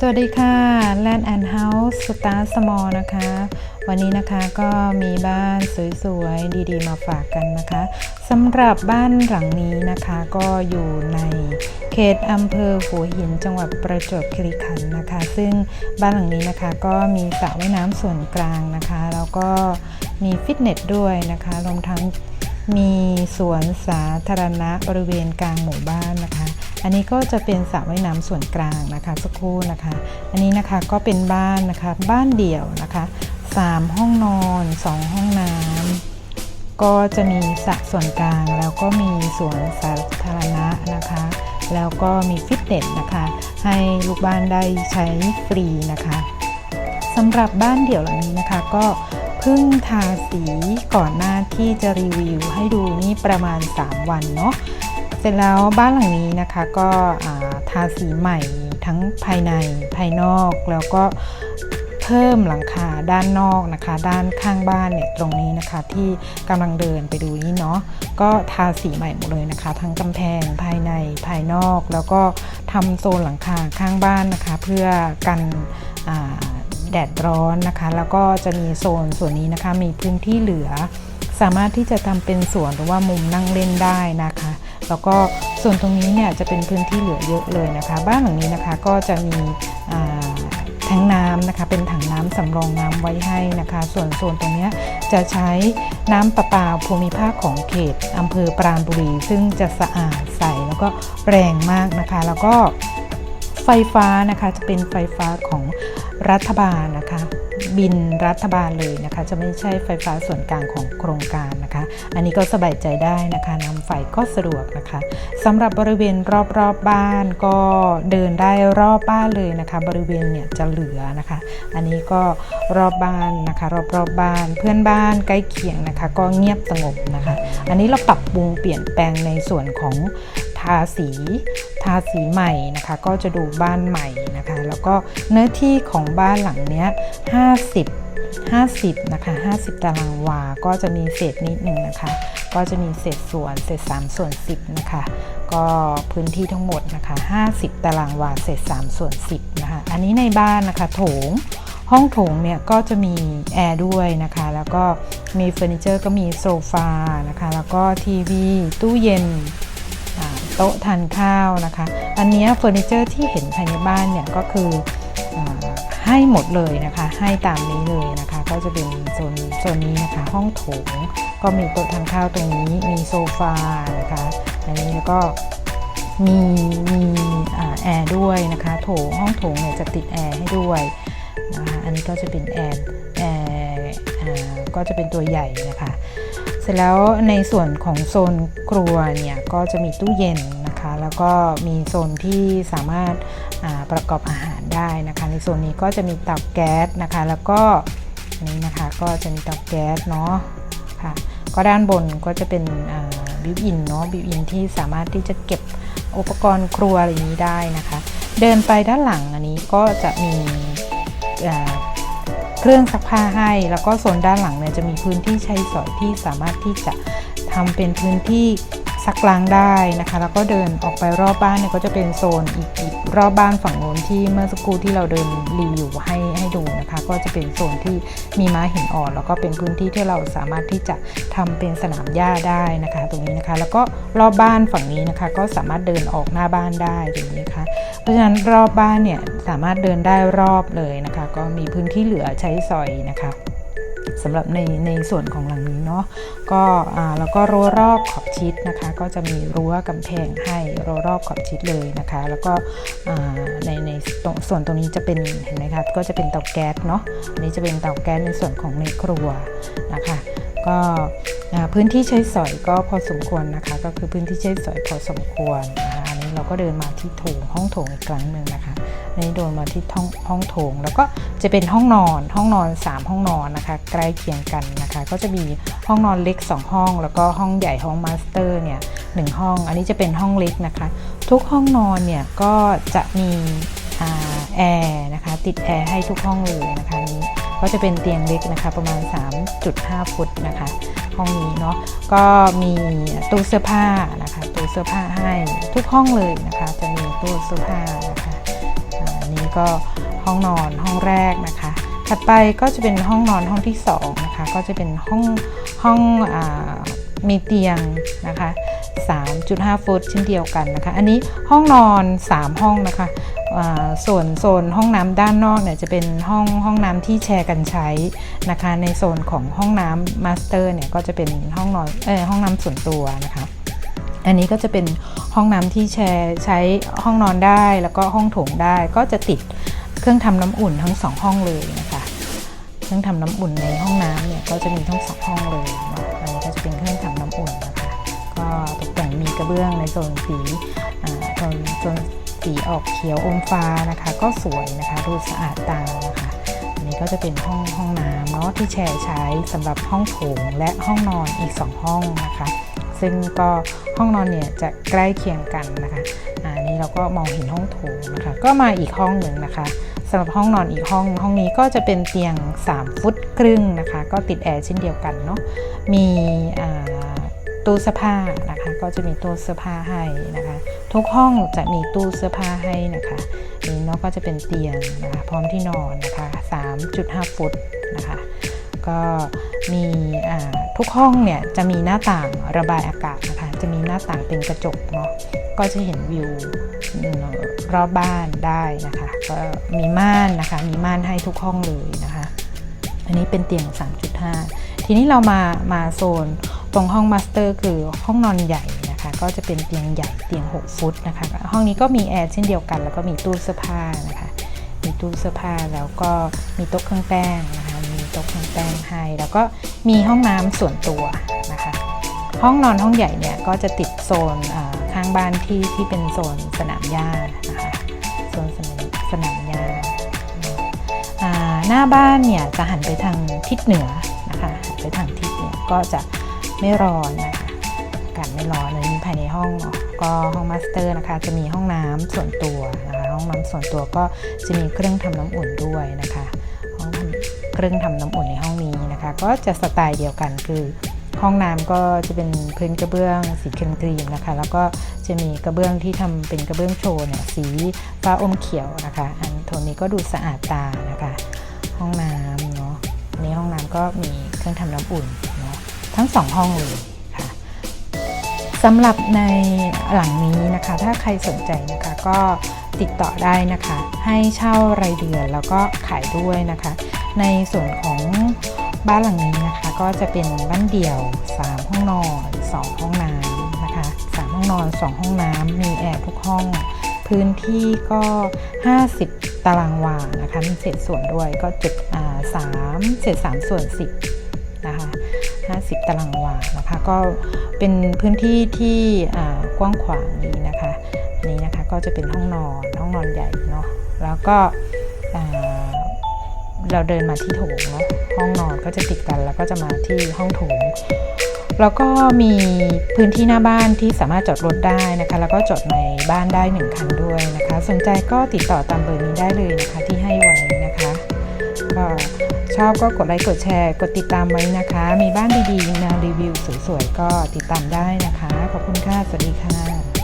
สวัสดีค่ะ Land and House Star Small นะคะ วันนี้นะคะก็มีบ้านสวยๆ ดีๆ มาฝากกันนะคะสำหรับบ้านหลังนี้นะคะก็อยู่ในเขตอำเภอหัวหินจังหวัดประจวบคีรีขันธ์นะคะ ซึ่งบ้านหลังนี้นะคะก็มีสระว่ายน้ำส่วนกลางนะคะ แล้วก็มีฟิตเนสด้วยนะคะรวมทั้ง มีสวนสาธารณะบริเวณกลางหมู่บ้านนะคะ อันนี้ก็จะเป็นสระว่ายน้ำส่วนกลางนะคะสักครู่นะคะ อันนี้นะคะก็เป็นบ้านนะคะ บ้านเดี่ยวนะคะ 3 ห้องนอน 2 ห้องน้ำก็จะมีสระส่วนกลาง แล้วก็มีสวนสาธารณะนะคะ แล้วก็มีฟิตเนสนะคะ ให้ลูกบ้านได้ใช้ฟรีนะคะสำหรับบ้านเดี่ยวหลังนี้นะคะก็ พิ่งทาสีก่อนหน้าที่จะรีวิวให้ดูนี่ประมาณ 3 วันเนาะเสร็จแล้วบ้านหลังนี้นะคะก็าทาสีใหม่ทั้งภายในภายนอกแล้วก็เพิ่มหลังคาด้านนอกนะคะ ด้านข้างบ้านเนี่ยตรงนี้นะคะที่กำลังเดินไปดูนี่เนาะก็ทาสีใหม่หมดเลยนะคะ ทั้งกำแพงภายในภายนอก แล้วก็ทำโซนหลังคาข้างบ้านนะคะ เพื่อกันา แดดร้อนนะคะ แล้วก็จะมีโซนส่วนนี้นะคะ มีพื้นที่เหลือ สามารถที่จะทำเป็นสวนหรือว่ามุมนั่งเล่นได้นะคะ แล้วก็ส่วนตรงนี้เนี่ยจะเป็นพื้นที่เหลือเยอะเลยนะคะ บ้านหลังนี้นะคะก็จะมีอ่าแทงน้ำนะคะเป็นถังน้ำสำรองน้ำไว้ให้นะคะ ส่วนโซนตรงนี้จะใช้น้ำประปาภูมิภาคของเขตอำเภอปราณบุรี ซึ่งจะสะอาดใสแล้วก็แรงมากนะคะ แล้วก็ไฟฟ้านะคะจะเป็นไฟฟ้าของ รัฐบาลนะคะ บินรัฐบาลเลยนะคะ จะไม่ใช่ไฟฟ้าส่วนกลางของโครงการนะคะ อันนี้ก็สบายใจได้นะคะนำไฟก็สะดวกนะคะสำหรับบริเวณรอบๆบบ้านก็เดินได้รอบบ้านเลยนะคะ บริเวณเนี่ยจะเหลือนะคะ อันนี้ก็รอบบ้านนะคะ รอบๆบบ้าน เพื่อนบ้านใกล้เคียงนะคะ ก็เงียบสงบนะคะ อันนี้เราปรับปรุงเปลี่ยนแปลงในส่วนของทาสี ทาสีใหม่นะคะ ก็จะดูบ้านใหม่นะคะ แล้วก็เนื้อที่ของบ้านหลังเนี้ย50 50นะคะ50 ตารางวา ก็จะมีเศษนิดหนึ่งนะคะ ก็จะมีเศษส่วนเศษ3ส่วน10นะคะ ก็พื้นที่ทั้งหมดนะคะ 50 ตารางวา เศษ3ส่วน10นะคะ อันนี้ในบ้านนะคะ โถง ห้องโถงเนี่ยก็จะมีแอร์ด้วยนะคะ แล้วก็มีเฟอร์นิเจอร์ก็มีโซฟานะคะ แล้วก็ทีวี ตู้เย็น โต๊ะทานข้าวนะคะ อันนี้เฟอร์นิเจอร์ที่เห็นภายในบ้านเนี่ยก็คืออให้หมดเลยนะคะ ให้ตามนี้เลยนะคะ ก็จะเป็นโซนโซนนี้นะคะ ห้องโถงก็มีโต๊ะทานข้าวตรงนี้ มีโซฟานะคะอันนี้แล้วก็มีมีอแอร์ด้วยนะคะ โถงห้องโถงเนี่ยจะติดแอร์ให้ด้วยนะคะ อันนี้ก็จะเป็นแอร์แอร์ก็จะเป็นตัวใหญ่นะคะ ร็จแล้วในส่วนของโซนครัวเนี่ยก็จะมีตู้เย็นนะคะ แล้วก็มีโซนที่สามารถประกอบอาหารได้นะคะ ในโซนนี้ก็จะมีเตาแก๊สนะคะ แล้วก็อันนี้นะคะก็จะมีเตาแก๊สเนาะค่ะ ก็ด้านบนก็จะเป็นบิวอินเนาะบิวอินที่สามารถที่จะเก็บอุปกรณ์ครัวอะไรนี้ได้นะคะ เดินไปด้านหลังอันนี้ก็จะมี รื่องซักผ้าให้ แล้วก็โซนด้านหลังเนี่ยจะมีพื้นที่ใช้สอยที่สามารถที่จะทำเป็นพื้นที่ซักล้างได้นะคะ แล้วก็เดินออกไปรอบบ้านเนี่ยก็จะเป็นโซนอีกอีกรอบบ้านฝั่งโน้นที่เมื่อสักครู่ที่เราเดินรีวิวให้ให้ดูนะคะ ก็จะเป็นโซนที่มีม้หินอ่อน แล้วก็เป็นพื้นที่ที่เราสามารถที่จะทำเป็นสนามหญ้าได้นะคะ ตรงนี้นะคะ แล้วก็รอบบ้านฝั่งนี้นะคะ ก็สามารถเดินออกหน้าบ้านได้อย่างนี้ค่ะ ราะฉะนั้นรอบบ้านเนี่ยสามารถเดินได้รอบเลยนะคะ ก็มีพื้นที่เหลือใช้สอยนะคะสำหรับในในส่วนของหลังนี้เนาะก็อ่าแล้วก็รั้วรอบขอบชิดนะคะ ก็จะมีรั้วกำแพงให้รั้วรอบขอบชิดเลยนะคะ แล้วก็อ่าในในตรงส่วนตรงนี้จะเป็นเห็นไหมคะก็จะเป็นเตาแก๊สเนาะอันนี้จะเป็นเตาแก๊สในส่วนของในครัวนะคะ ก็อ่าพื้นที่ใช้สอยก็พอสมควรนะคะ ก็คือพื้นที่ใช้สอยพอสมควรนะคะ นี้เราก็เดินมาที่โถงห้องโถงอีกครั้งหนึ่งนะคะอันนี้เดินมาที่ห้องห้องโถง แล้วก็จะเป็นห้องนอนห้องนอน 3 ห้องนอนนะคะ ใกล้เคียงกันนะคะ ก็จะมีห้องนอนเล็ก 2 ห้อง แล้วก็ห้องใหญ่ห้องมาสเตอร์เนี่ยหนึ่งห้อง อันนี้จะเป็นห้องเล็กนะคะ ทุกห้องนอนเนี่ยก็จะมีอแอร์นะคะ ติดแอร์ให้ทุกห้องเลยนะคะนี้ ก็จะเป็นเตียงเล็กนะคะประมาณ 3.5 ฟุตนะคะ ห้องนี้เนาะก็มีตู้เสื้อผ้านะคะตู้เสื้อผ้าให้ทุกห้องเลยนะคะ จะมีตู้เสื้อผ้านะคะอันนี้ก็ห้องนอนห้องแรกนะคะ ถัดไปก็จะเป็นห้องนอนห้องที่สองนะคะก็จะเป็นห้องห้องอมีเตียงนะคะ3.5 ฟุตเช่นเดียวกันนะคะ อันนี้ห้องนอน 3 ห้องนะคะ ส่วนโซนห้องน้ำด้านนอกเนี่ยจะเป็นห้องห้องน้ำที่แชร์กันใช้นะคะ ในโซนของห้องน้ำมาสเตอร์เนี่ยก็จะเป็นห้องนอนเออห้องน้ำส่วนตัวนะคะอันนี้ก็จะเป็นห้องน้ำที่แชร์ใช้ห้องนอนได้แล้วก็ห้องโถงได้ก็จะติดเครื่องทำน้ำอุ่นทั้งสองห้องเลยนะคะเครื่องทำน้ำอุ่นในห้องน้ำเนี่ยก็จะมีทั้งสองห้องเลยนะอันนี้ก็จะเป็นเครื่องทำน้ำอุ่นนะคะก็ตกแต่งมีกระเบื้องในโซนสีอ่าโซนโซน สีออกเขียวอมฟ้านะคะ ก็สวยนะคะ ดูสะอาดตานะคะอันนี้ก็จะเป็นห้องห้องน้ำเนาะที่แชร์ใช้สำหรับห้องโถงและห้องนอนอีก 2 ห้องนะคะ ซึ่งก็ห้องนอนเนี่ยจะใกล้เคียงกันนะคะอะอันนี้เราก็มองเห็นห้องโถงนะคะ ก็มาอีกห้องหนึ่งนะคะสำหรับห้องนอนอีกห้อง ห้องนี้ก็จะเป็นเตียง 3 ฟุตครึ่งนะคะ ก็ติดแอร์เช่นเดียวกันเนาะมีอ่า ตู้เสื้อผ้านะคะ ก็จะมีตู้เสื้อผ้าให้นะคะ ทุกห้องจะมีตู้เสื้อผ้าให้นะคะนี่เนาะก็จะเป็นเตียงนะคะพร้อมที่นอนนะคะ 3.5 ฟุตนะคะ ก็มีอ่าทุกห้องเนี่ยจะมีหน้าต่างระบายอากาศนะคะ จะมีหน้าต่างเป็นกระจกเนาะก็จะเห็นวิวรอบบ้านได้นะคะ ก็มีม่านนะคะ มีม่านให้ทุกห้องเลยนะคะ อันนี้เป็นเตียง 3.5 ทีนี้เรามามาโซน ตรงห้องมาสเตอร์คือห้องนอนใหญ่นะคะ ก็จะเป็นเตียงใหญ่เตียง 6 ฟุตนะคะ ห้องนี้ก็มีแอร์เช่นเดียวกัน แล้วก็มีตู้เสื้อผ้านะคะ มีตู้เสื้อผ้าแล้วก็มีโต๊ะเครื่องแป้งนะคะ มีโต๊ะเครื่องแป้งให้ แล้วก็มีห้องน้ำส่วนตัวนะคะ ห้องนอนห้องใหญ่เนี่ยก็จะติดโซนข้างบ้านที่ที่เป็นโซนสนามหญ้านะคะโซนสนามสนามหญ้าหน้าบ้านเนี่ยจะหันไปทางทิศเหนือนะคะหันไปทางทิศเหนือก็จะ ไม่ร้อนนะคะอากาศไม่ร้อนเลยภายในห้องเนาะก็ห้องมาสเตอร์นะคะ จะมีห้องน้ำส่วนตัวนะคะห้องน้ำส่วนตัวก็จะมีเครื่องทำน้ำอุ่นด้วยนะคะห้องทำเครื่องทำน้ำอุ่นในห้องนี้นะคะ ก็จะสไตล์เดียวกันคือห้องน้ำก็จะเป็นพื้นกระเบื้องสีครีมนะคะ แล้วก็จะมีกระเบื้องที่ทำเป็นกระเบื้องโชว์เนี่ยสีฟ้าอมเขียวนะคะ อันโทนนี้ก็ดูสะอาดตานะคะ ห้องน้ำเนาะในห้องน้ำก็มีเครื่องทำน้ำอุ่น ทั้งสองห้องเลยค่ะสำหรับในหลังนี้นะคะ ถ้าใครสนใจนะคะก็ติดต่อได้นะคะ ให้เช่ารายเดือนแล้วก็ขายด้วยนะคะ ในส่วนของบ้านหลังนี้นะคะ ก็จะเป็นบ้านเดี่ยว 3 ห้องนอน 2 ห้องน้ำนะคะ 3 ห้องนอน 2 ห้องน้ำมีแอร์ทุกห้อง พื้นที่ก็ 50 ตารางวานะคะ มีเศษส่วนด้วยก็เจุดอ่าสามเศษ3ส่วน 10 50 ตารางวานะคะ ก็เป็นพื้นที่ที่กว้างขวางดีนะคะอันนี้นะคะก็จะเป็นห้องนอนห้องนอนใหญ่เนาะแล้วก็เราเดินมาที่โถงเนาะห้องนอนก็จะติดกันแล้วก็จะมาที่ห้องโถง แล้วก็มีพื้นที่หน้าบ้านที่สามารถจอดรถได้นะคะ แล้วก็จอดในบ้านได้หนึ่งคันด้วยนะคะ สนใจก็ติดต่อตามเบอร์นี้ได้เลยนะคะที่ให้ไ็ชอบก็กดไลค์กดแชร์ กดติดตามไว้นะคะ มีบ้านดีๆแนวรีวิวสวยๆ ก็ติดตามได้นะคะ ขอบคุณค่ะ สวัสดีค่ะ